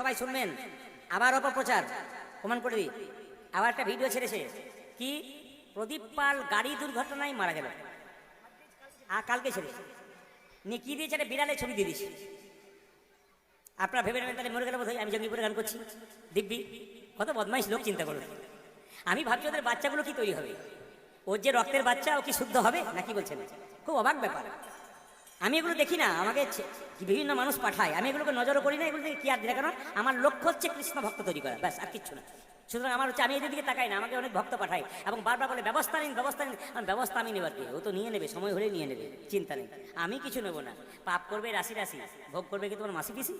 সবাই শুনবেন। আবার অপপ্রচার। প্রমাণ করে দিই আবার একটা ভিডিও ছেড়েছে। কি? প্রদীপ পাল গাড়ি দুর্ঘটনায় মারা গেল। আর কালকে ছেড়েছে। নিয়ে কি দিয়েছে একটা বিড়ালের ছবি দিয়ে দিয়েছে। আপনারা ভেবে নেবেন, তাহলে মরে গেলে বোধহয় আমি জঙ্গিপুরে গান করছি। দিব্যি, কত বদমাইশ লোক চিন্তা করুন আমি ভাবছি ওদের বাচ্চাগুলো কি তৈরি হবে? ওর যে রক্তের বাচ্চা, ও কি শুদ্ধ হবে? নাকি বলছেন? খুব অবাক ব্যাপার। আমি এগুলো দেখি না, আমাকে বিভিন্ন মানুষ পাঠায়। আমি এগুলোকে নজরও করি না, এগুলো কি আর দেখা কারণ আমার লক্ষ্য হচ্ছে কৃষ্ণ ভক্ত তৈরি করা, ব্যাস, আর কিচ্ছু না। সুতরাং আমার হচ্ছে, আমি এদের দিকে তাকাই না, আমাকে অনেক ভক্ত পাঠায় এবং বারবার বলে, ব্যবস্থা নিন ব্যবস্থা নিন। আমি ব্যবস্থা আমি নেবার কি? ও তো নিয়ে নেবে, সময় হলে নিয়ে নেবে, চিন্তা নেই। আমি কিছু নেব না। পাপ করবে রাশি রাশি, ভোগ করবে কি তোমার মাসি পিসি?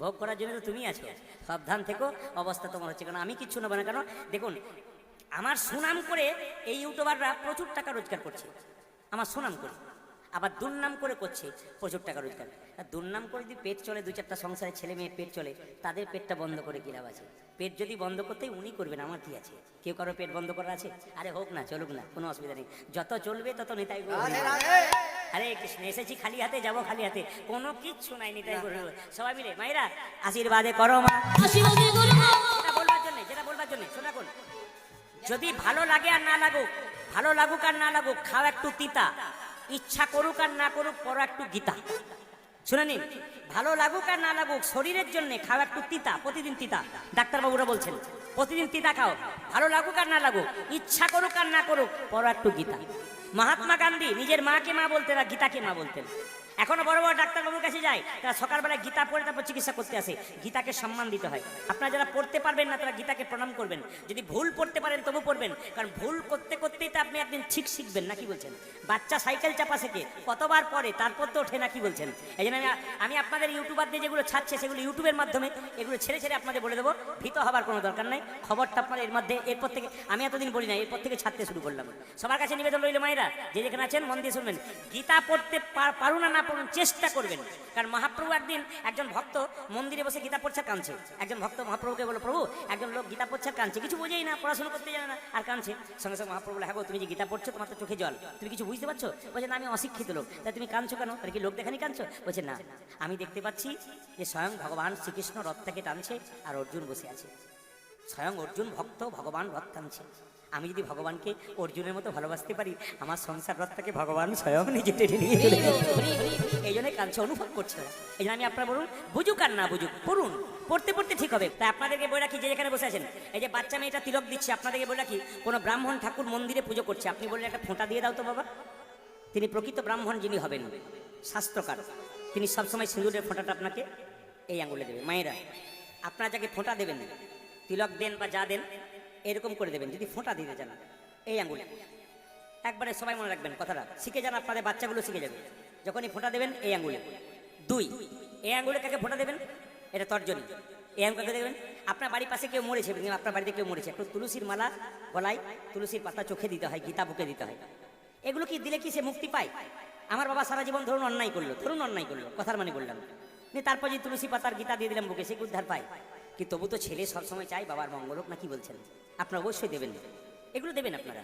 ভোগ করার জন্য তো তুমি আছো। সাবধান থেকো, অবস্থা তোমার হচ্ছে কারণ আমি কিচ্ছু নেব না, কারণ দেখুন, আমার সুনাম করে এই ইউটিউবাররা প্রচুর টাকা রোজগার করছে। আমার সুনাম করে। আবার দুর্নাম করে করছে প্রচুর টাকা রোজগার। আর দুর্নাম করে যদি পেট চলে দু চারটা সংসারে ছেলে মেয়ে পেট চলে তাদের পেটটা বন্ধ করে কি লাভ আছে? পেট যদি বন্ধ করতেই উনি করবেন আমার কি আছে? কেউ কারও পেট বন্ধ করা আছে? আরে হোক না চলুক না কোনো অসুবিধা নেই। যত চলবে তত নিতাই। আরে কৃষ্ণ এসেছি খালি হাতে যাব খালি হাতে। কোনো কিচ্ছু নাই নিতাই বল। সবাই মিলে মায়েরা আশীর্বাদে করো মা। আশীর্বাদে করো মা। যেটা বলবার জন্য যেটা বলবার জন্য শোনা যদি ভালো লাগে আর না লাগুক ভালো লাগুক আর না লাগুক খাও একটু তিতা। ইচ্ছা করুক আর না করুক পরো একটু গীতা। শুনে নিন, ভালো লাগুক আর না লাগুক, শরীরের জন্য খাও একটু তিতা, প্রতিদিন তিতা। ডাক্তারবাবুরা বলছেন, প্রতিদিন তিতা খাও, ভালো লাগুক আর না লাগুক, ইচ্ছা করুক আর না করুক, পড়া একটু গীতা। মহাত্মা গান্ধী নিজের মাকে মা বলতেন আর গীতাকে মা বলতেন। এখনও বড় বড় ডাক্তারবাবুর কাছে যায় তারা সকালবেলায় গীতা পড়ে তারপর চিকিৎসা করতে আসে। গীতাকে সম্মান দিতে হয়। আপনারা যারা পড়তে পারবেন না, তারা গীতাকে প্রণাম করবেন। যদি ভুল পড়তে পারেন, তবু পড়বেন। কারণ ভুল করতে করতেই তো আপনি একদিন ঠিক শিখবেন নাকি বলছেন? বাচ্চা সাইকেল চাপা শেখে, কতবার পরে তারপর তো ওঠে নাকি বলছেন? এই জন্য আমি আমি আপনাদের ইউটিউবারদের যেগুলো ছাড়ছে, সেগুলো ইউটিউবের মাধ্যমে এগুলো ছেড়ে ছেড়ে আপনাদের বলে দেবো। ভীত হবার কোনো দরকার নাই। খবরটা আপনার এর মধ্যে এরপর থেকে আমি এতদিন বলি না এরপর থেকে ছাড়তে শুরু করলাম। সবার কাছে নিবেদন রইল মায়েরা, যে যেখানে আছেন, মন দিয়ে শুনবেন। গীতা পড়তে পারুন না না পারুন চেষ্টা করবেন। কারণ মহাপ্রভু একদিন একজন ভক্ত মন্দিরে বসে গীতা পড়ছে, কাঁদছে। একজন ভক্ত মহাপ্রভুকে বলো, প্রভু, একজন লোক গীতা পড়ছে, কাঁদছে। কিছু বোঝেই না, পড়াশোনা করতে জানে না, আর কাঁদছে। সঙ্গে সঙ্গে মহাপ্রভু হ্যাঁ তুমি যে গীতা পড়ছো, তোমার তো চোখে জল। তুমি কিছু বুঝতে পারছ? বলছে, না, আমি অশিক্ষিত লোক। তাই তুমি কাঁদছো কেন? তাহলে কি লোক দেখানি কাঁদছো? বলছে, না। আমি দেখতে পাচ্ছি যে স্বয়ং ভগবান শ্রীকৃষ্ণ রথ থেকে টানছে আর অর্জুন বসে আছে। স্বয়ং অর্জুন ভক্ত ভগবান রথ টানছে। আমি যদি ভগবানকে অর্জুনের মতো ভালোবাসতে পারি, আমার সংসার রথটাকে ভগবান স্বয়ং নিজে টেনে নিয়ে চলে। এই জন্য কাঞ্চ অনুভব করছে এই জন্য আমি আপনার বলুন, বুঝুক আর না বুঝুক, পড়ুন, পড়তে পড়তে ঠিক হবে। তাই আপনাদেরকে বলে রাখি, যে যেখানে বসে আছেন, এই যে বাচ্চা মেয়েটা তিলক দিচ্ছে, আপনাদেরকে বলে রাখি, কোনো ব্রাহ্মণ ঠাকুর মন্দিরে পুজো করছে। আপনি বললেন, একটা ফোঁটা দিয়ে দাও তো বাবা। তিনি প্রকৃত ব্রাহ্মণ যিনি হবেন, শাস্ত্রকার। তিনি সবসময় সিঁদুরের ফোঁটাটা আপনাকে এই আঙুলে দেবে মায়েরা, আপনারা যাকে ফোঁটা দেবেন, তিলক দেন বা যা দেন এরকম করে দেবেন, যদি ফোঁটা দিতে চান। এই আঙুলে একবারে সবাই মনে রাখবেন কথাটা। শিখে যান আপনাদের বাচ্চাগুলো শিখে যাবে। যখনই ফোঁটা দেবেন, এই আঙুলে দুই, এই আঙুলে কাকে ফোঁটা দেবেন? এটা তর্জনী। এই আঙুলকে দেবেন? আপনার বাড়ির পাশে কেউ মরেছে আপনার বাড়িতে কেউ মরেছে। একটু তুলসীর মালা গলায় তুলসীর পাতা চোখে দিতে হয়, গীতা বুকে দিতে হয়। এগুলো কি দিলে কি সে মুক্তি পায়? আমার বাবা সারা জীবন ধরুন অন্যায় করল, ধরুন অন্যায় করল, কথার মানে বললাম। তারপর যদি তুলসী পাতার গীতা দিয়ে দিলাম, বুকে সে উদ্ধার পায়? কি তবু তো ছেলে সবসময় চাই বাবার মঙ্গল হোক না কি বলছেন? আপনারা অবশ্যই দেবেন এগুলো দেবেন আপনারা।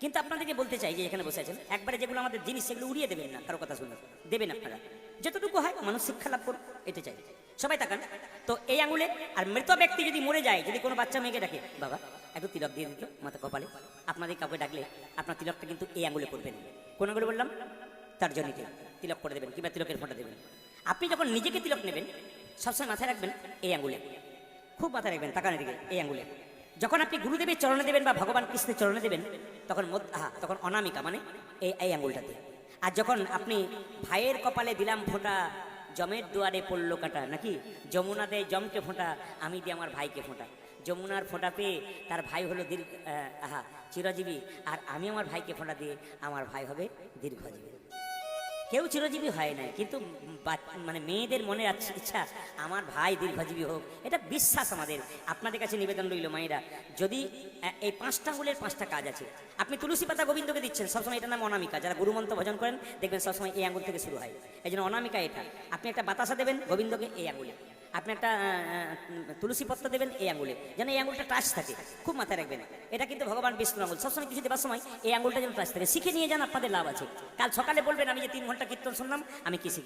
কিন্তু আপনাদেরকে বলতে চাই যে এখানে বসে আছেন, একবারে যেগুলো আমাদের জিনিস সেগুলো উড়িয়ে দেবেন না, কারও কথা শুনে। দেবেন আপনারা। যতটুকু হয় মানুষ শিক্ষা লাভ করুন এটা চাই। সবাই তাকান। তো এই আঙুলে আর মৃত ব্যক্তি যদি মরে যায়, যদি কোনো বাচ্চা মেয়েকে ডাকে, বাবা, একটু তিলক দিয়ে দিত মাথা কপালে। আপনাদের কাউকে ডাকলে আপনার তিলকটা কিন্তু এই আঙুলে করবেন কোন আঙুলে বললাম? তার জনিতে তিলক করে দেবেন কিংবা তিলকের ফোঁটা দেবেন। আপনি যখন নিজেকে তিলক নেবেন, সবসময় মাথায় রাখবেন এই আঙুলে। খুব মাথায় রাখবেন তাকানের দিকে এই আঙ্গুলে। যখন আপনি গুরুদেবের চরণে দেবেন বা ভগবান কৃষ্ণের চরণে দেবেন, তখন আহা, তখন অনামিকা মানে এই এই আঙুলটাতে আর যখন আপনি ভাইয়ের কপালে দিলাম ফোঁটা জমের দুয়ারে পড়ল কাটা, নাকি? যমুনা দেয় জমকে ফোঁটা, আমি দিই আমার ভাইকে ফোঁটা। যমুনার ফোঁটা পেয়ে তার ভাই হলো দীর্ঘ আহা, চিরজীবী। আর আমি আমার ভাইকে ফোঁটা দিয়ে আমার ভাই হবে দীর্ঘজীবী। কেউ চিরজীবী হয় না কিন্তু মানে মেয়েদের মনে আছে ইচ্ছা আমার ভাই দীর্ঘজীবী হোক, এটা বিশ্বাস আমাদের। আপনাদের কাছে নিবেদন রইল মায়েরা, যদি এই পাঁচটা আঙুলের পাঁচটা কাজ আছে, আপনি তুলসী পাতা গোবিন্দকে দিচ্ছেন, সবসময় এটা নাম অনামিকা, যারা গুরুমন্ত ভজন করেন, দেখবেন সবসময় এই আঙুল থেকে শুরু হয়। এই জন্য অনামিকা এটা। আপনি একটা বাতাসা দেবেন, গোবিন্দকে এই আঙুলে। আপনি একটা তুলসী পত্র দেবেন এই আঙুলে, যেন এই আঙুলটা টাচ থাকে, খুব মাথায় রাখবেন। এটা কিন্তু ভগবান বিষ্ণু আঙুল। সবসময় কিছু দেবার সময় এই আঙুলটা যেন টাচ থাকে। শিখে নিয়ে যান, আপনাদের লাভ আছে। কাল সকালে বলবেন, আমি যে তিন ঘণ্টা কীর্তন শুনলাম, আমি কি শিখে